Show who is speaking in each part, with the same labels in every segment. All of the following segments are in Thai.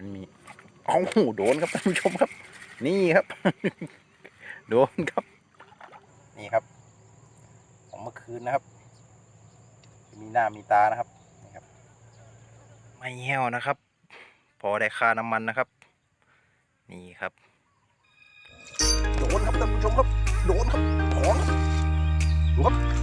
Speaker 1: มันมีเอาหูโดนครับท่านผู้ชมครับ นี่ครับ โดนครับ นี่ครับ ของเมื่อคืนนะครับ มีหน้ามีตานะครับนี่ครับ ไม่แห้วนะครับ พอได้ค่าน้ำมันนะครับ นี่ครับโดนครับท่านผู้ชมครับโดนครับของครับดูครับ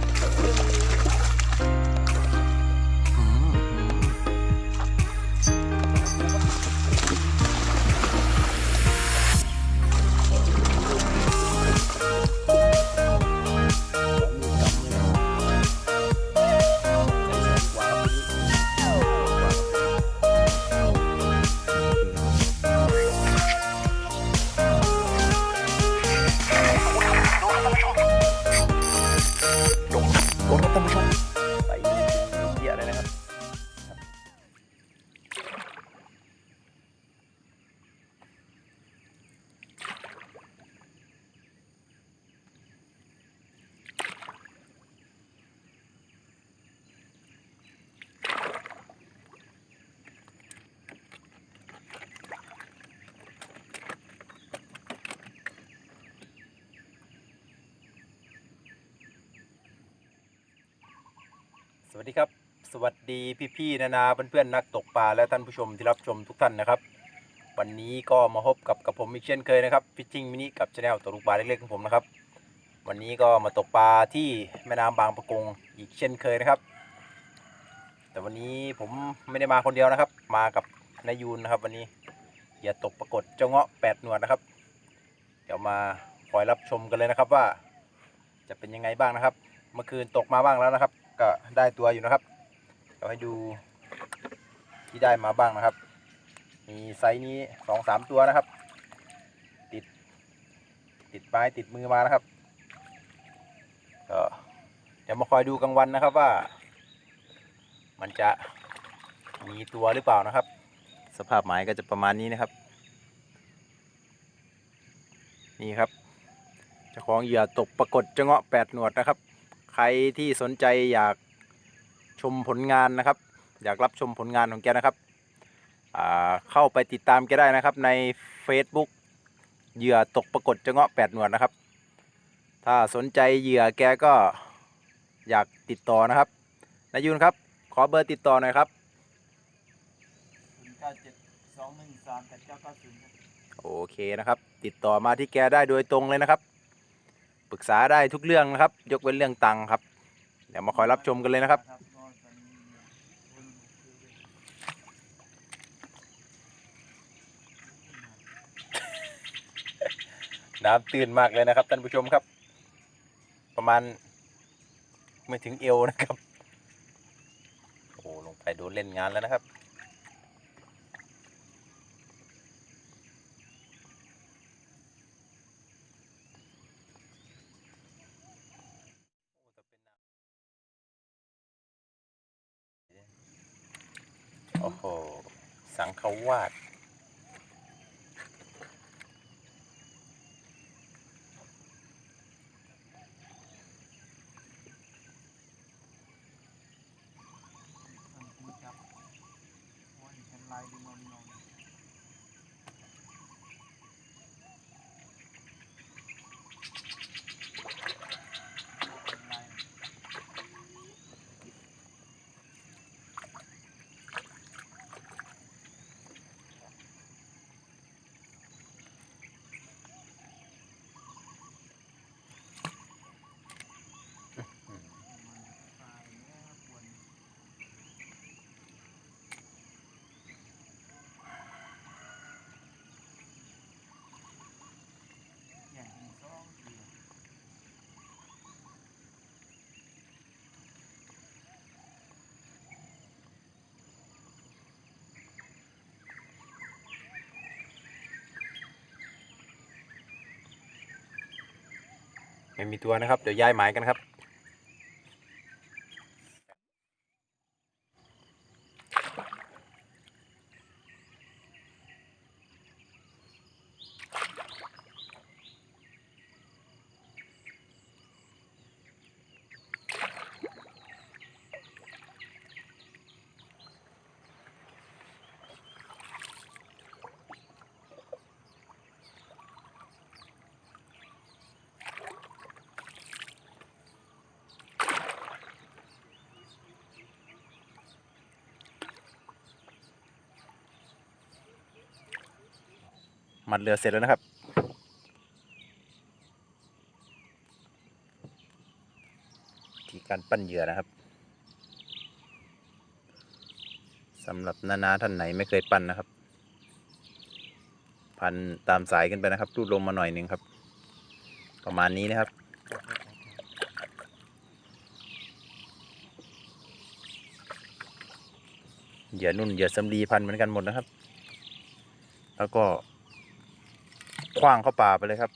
Speaker 1: วัสดีครับ สวัสดีพี่ๆนานาเพื่อนๆนักตกปลาและท่านผู้ชมที่รับชมทุกท่านนะครับ วันนี้ก็มาพบกับกับผมอีกเช่นเคยนะครับฟิชชิ่งมินิกับชาแนลตกลูกปลาเล็กๆของผมนะครับ วันนี้ก็มาตกปลาที่แม่น้ำบางปะกงอีกเช่นเคยนะครับ แต่วันนี้ผมไม่ได้มาคนเดียวนะครับ มากับนายยูนนะครับ วันนี้อย่าตกปรากฏเจ้าเงาะแปดหนวดนะครับ เดี๋ยวมาคอยรับชมกันเลยนะครับว่า จะเป็นยังไงบ้างนะครับ เมื่อคืนตกมาบ้างแล้วนะครับ ก็ได้ตัวอยู่นะครับเดี๋ยวให้ดูที่ได้มาบ้างนะครับ มีไซส์นี้สองสามตัวนะครับ ติด ติดไม้ติดมือมานะครับก็เดี๋ยวมาคอยดูกลางวันนะครับว่า มันจะมีตัวหรือเปล่านะครับ สภาพหมายก็จะประมาณนี้นะครับ นี่ครับเจ้าของเหยื่อตกปรากฏจะเงาะแปดหนวดนะครับ ครที่สนใจอยากชมผลงานนะครับ อยากรับชมผลงานของแกนะครับอ่าเข้าไปติดตามแกได้นะครับใน Facebook เหยื่อตกปรากฏจะเงาะแปดหนวดนะครับ ถ้าสนใจเหยื่อแกก็อยากติดต่อนะครับนายุนครับ ขอเบอร์ติดต่อหน่อยครับ
Speaker 2: ศูนย์เก้าเจ็ดสองหนึ่งสามแปดเก้าเก้าศูนย์ครับ
Speaker 1: โอเคนะครับ ติดต่อมาที่แกได้โดยตรงเลยนะครับ ปรึกษาได้ทุกเรื่องนะครับ ยกเว้นเรื่องตังค์ครับ เดี๋ยวมาคอยรับชมกันเลยนะครับ
Speaker 2: น้ำ
Speaker 1: ตื้นมากเลยนะครับท่านผู้ชมครับ ประมาณไม่ถึงเอวนะครับ โอ้ลงไปโดนเล่นงานแล้วนะครับ โอ้โห สังขวาด
Speaker 2: คนที่จับวันแทนไลน์ดูนอนนอนแทนไลน์ มันตายแล้วควรอย่างที่สองคือ
Speaker 1: ไม่มีตัวนะครับ เดี๋ยวย้ายหมายกันครับ มัดเรือเสร็จแล้วนะครับ ที่การปั้นเหยื่อนะครับสำหรับนานาท่านไหนไม่เคยปั้นนะครับ พันตามสายกันไปนะครับรูดลงมาหน่อยหนึ่งครับ ประมาณนี้นะครับเหยื่อนุ่นเหยื่อสำลีพันเหมือนกันหมดนะครับ แล้วก็ คว้างเข้าป่าไปเลยครับ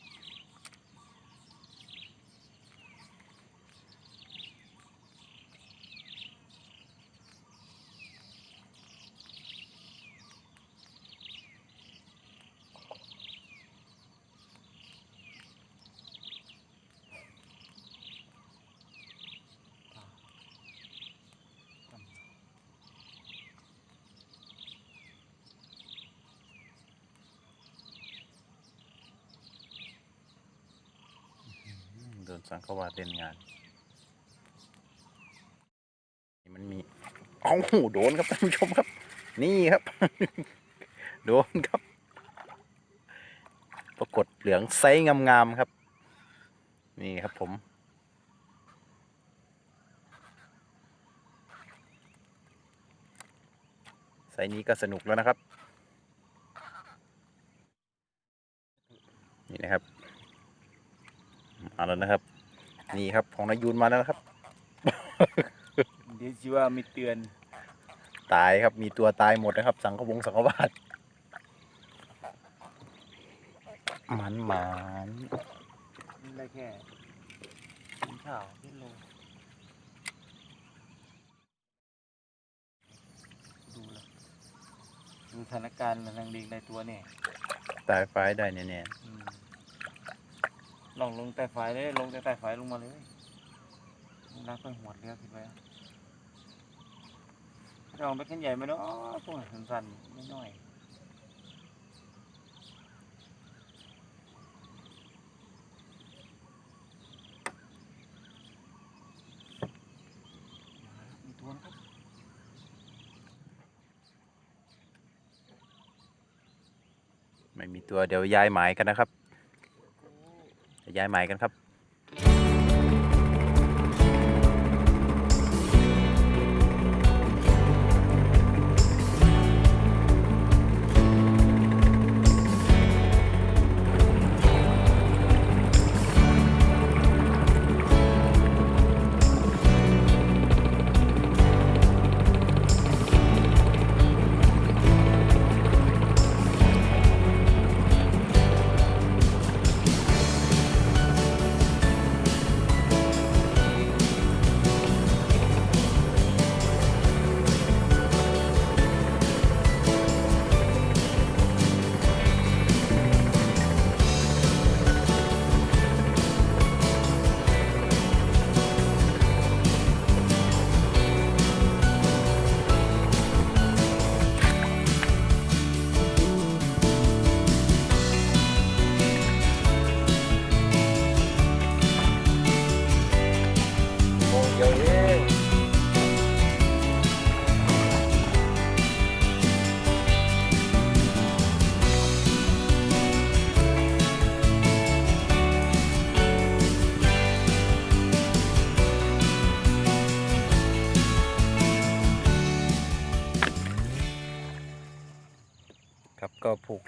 Speaker 1: โดน สังขวาเล่นงาน มันมีเอ้าโดนครับท่านผู้ชมครับ นี่ครับ โดนครับ ปรากฏเหลืองไซส์งามๆครับ นี่ครับผมไซส์นี้ก็สนุกแล้วนะครับ นี่นะครับมาแล้วนะครับ นี่ครับของนายูนมาแล้วนะครับ
Speaker 2: เดี๋ยวชิว่ามีเตือน
Speaker 1: ตายครับมีตัวตายหมดนะครับ สังขวงสังขวาสมันหมาน
Speaker 2: นี่ได้แค่กินข้าวกินโลดูและดูสถานการณ์แล้วนางเด็กในตัวเนี่ย
Speaker 1: ตายไฟได้แน่
Speaker 2: อืม ลองลงแต่ฝายเลยลงแต่แต่ฝายลงมาเลยรักไปหัวเรือขึ้นไปลองไปขึ้นใหญ่ไหมเนาะพวกสั้นๆไม่น้อย
Speaker 1: ไม่มีตัวเดี๋ยวย้ายหมายกันนะครับ ยวย้ายหมายกันครับ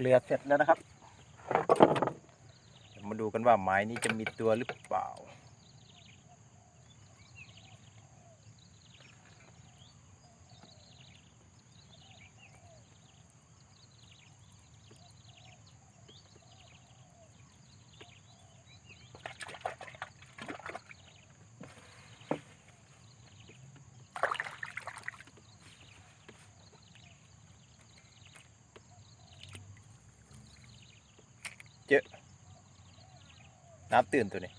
Speaker 1: ลือเสร็จแล้วนะครับ มาดูกันว่าไม้นี้จะมีตัวหรือเปล่า น้ำตื่นตัวนี้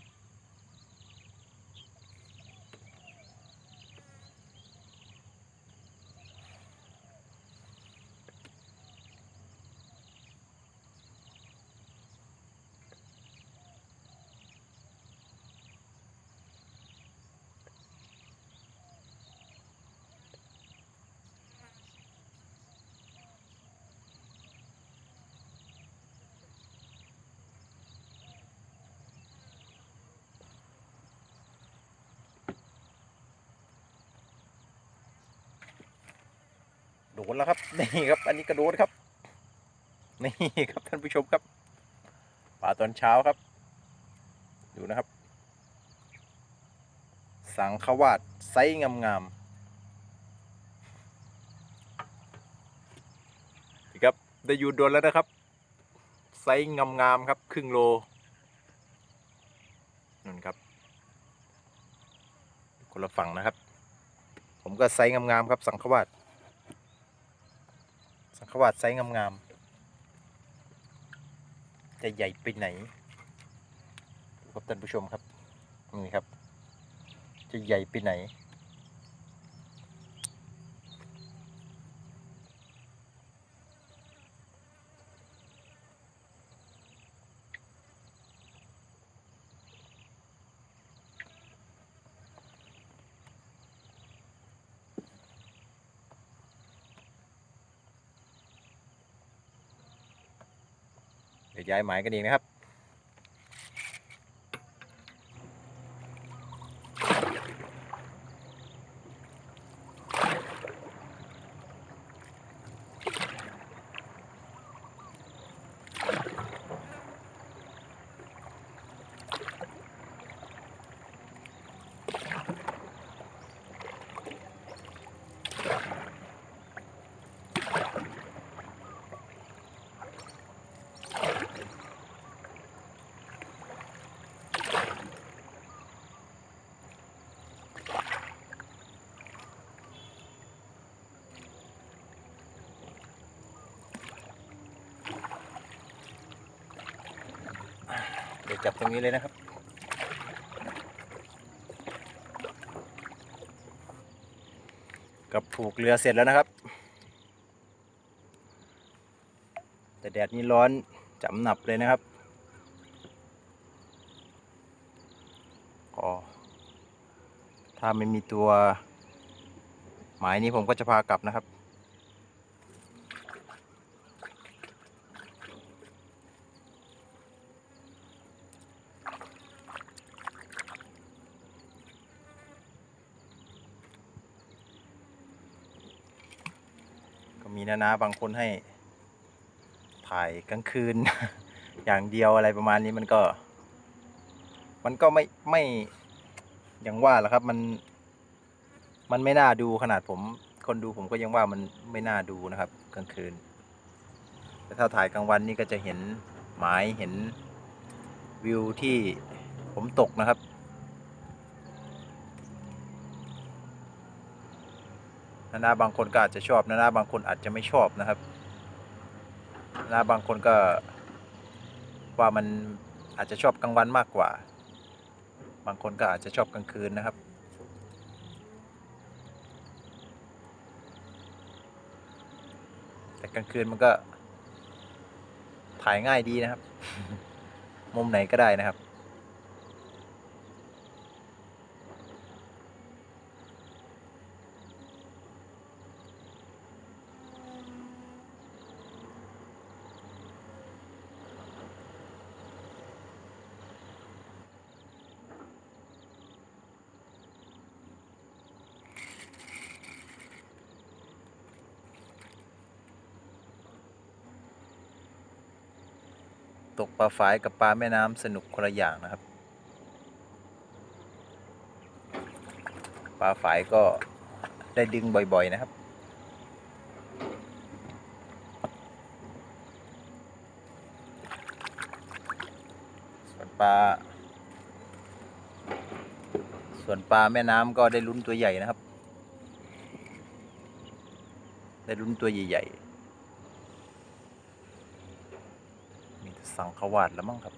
Speaker 1: ดนแล้วครับ นี่ครับ อันนี้กระโดดครับ นี่ครับท่านผู้ชมครับปลาตอนเช้าครับ ดูนะครับ สังขวาดไซส์งามๆนี่ครับได้อยูโดนแล้วนะครับ ไซส์งามๆครับ ครึ่งโลนั่นครับ คนละฝั่งนะครับ ผมก็ไซส์งามๆครับสังขวาด สังขวาดไซส์งามๆจะใหญ่ไปไหนครับท่านผู้ชมครับนี่ครับ จะใหญ่ไปไหน เดี๋ยวย้ายหมายกันเองนะครับ จับตรงนี้เลยนะครับ กับผูกเรือเสร็จแล้วนะครับ แต่แดดนี้ร้อนจำหนับเลยนะครับก็ถ้าไม่มีตัวหมายนี้ผมก็จะพากลับนะครับ ก็มีนานาบางคนให้ ถ่ายกลางคืน อย่างเดียวอะไรประมาณนี้มันก็ มันก็ไม่ไม่อย่างว่าแหละครับ มัน มันไม่น่าดูขนาดผม คนดูผมก็ยังว่ามันไม่น่าดูนะครับ กลางคืน แต่ถ้าถ่ายกลางวันนี่ก็จะเห็นหมายเห็นวิวที่ผมตกนะครับ นานาบางคนก็อาจจะชอบนานาบางคนอาจจะไม่ชอบนะครับนานาบางคนก็ว่ามันอาจจะชอบกลางวันมากกว่า บางคนก็อาจจะชอบกลางคืนนะครับแต่กลางคืนมันก็ถ่ายง่ายดีนะครับ มุมไหนก็ได้นะครับ ตกปลาฝายกับปลาแม่น้ำสนุกคนละอย่างนะครับ ปลาฝายก็ได้ดึงบ่อยๆนะครับ ส่วนปลา ส่วนปลาแม่น้ำก็ได้ลุ้นตัวใหญ่นะครับ ได้ลุ้นตัวใหญ่ๆ มีแต่ สังขวาดแล้วมั้งครับ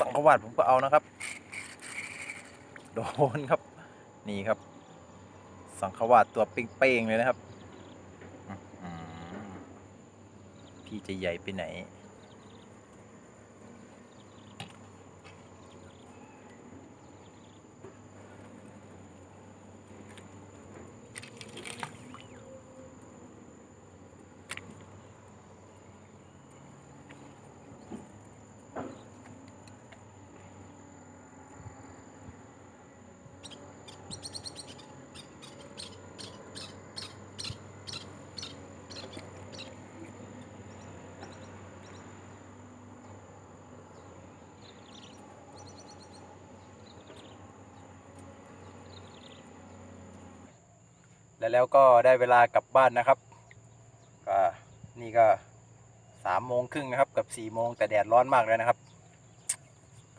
Speaker 1: สังขวาดผมก็เอานะครับ โดนครับ นี่ครับ สังขวาดตัวเป้งๆเลยนะครับอื้อหือพี่จะใหญ่ไปไหนน แล้วแล้วก็ได้เวลากลับบ้านนะครับก็นี่ก็สามโมงครึ่งนะครับกับสี่โมงแต่แดดร้อนมากเลยนะครับ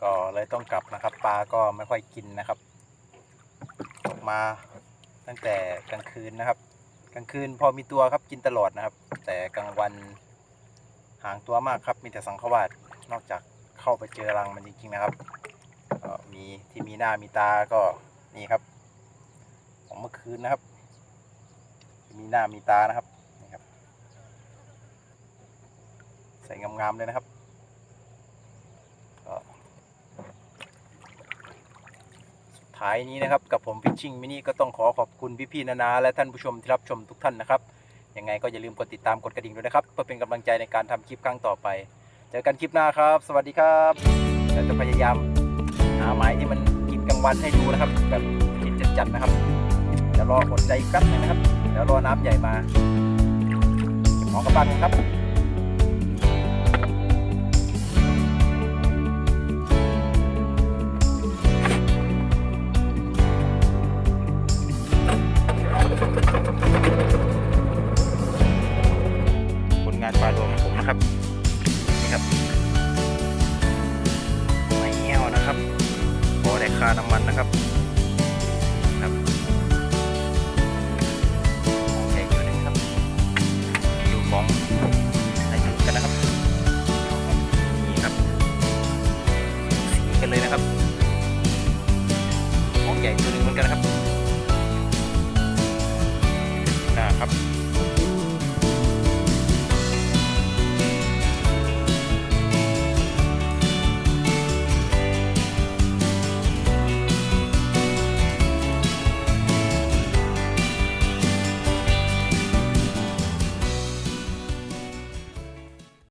Speaker 1: ก็เลยต้องกลับนะครับปลาก็ไม่ค่อยกินนะครับตกมาตั้งแต่กลางคืนนะครับ กลางคืนพอมีตัวครับกินตลอดนะครับ แต่กลางวันห่างตัวมากครับ มีแต่สังขวาดนอกจากเข้าไปเจอรังมันจริงๆนะครับก็มีที่มีหน้ามีตาก็นี่ครับของเมื่อคืนนะครับ มีหน้ามีตานะครับนี่ครับ ใส่งามๆเลยนะครับสุดท้ายนี้นะครับ กับผมฟิชชิ่งมินิก็ต้องขอขอบคุณพี่ๆนานาและท่านผู้ชมที่รับชมทุกท่านนะครับยังไงก็อย่าลืมกดติดตามกดกระดิ่งด้วยนะครับ เพื่อเป็นกำลังใจในการทำคลิปครั้งต่อไป เจอกันคลิปหน้าครับ สวัสดีครับเราจะพยายามหาไม้ที่มันกินกลางวันให้ดูนะครับแบบกินจัดๆนะครับเดี๋ยวรออดใจแป๊บนึงนะครับ ดี๋ยวรอน้ำใหญ่มาของกระปังครับ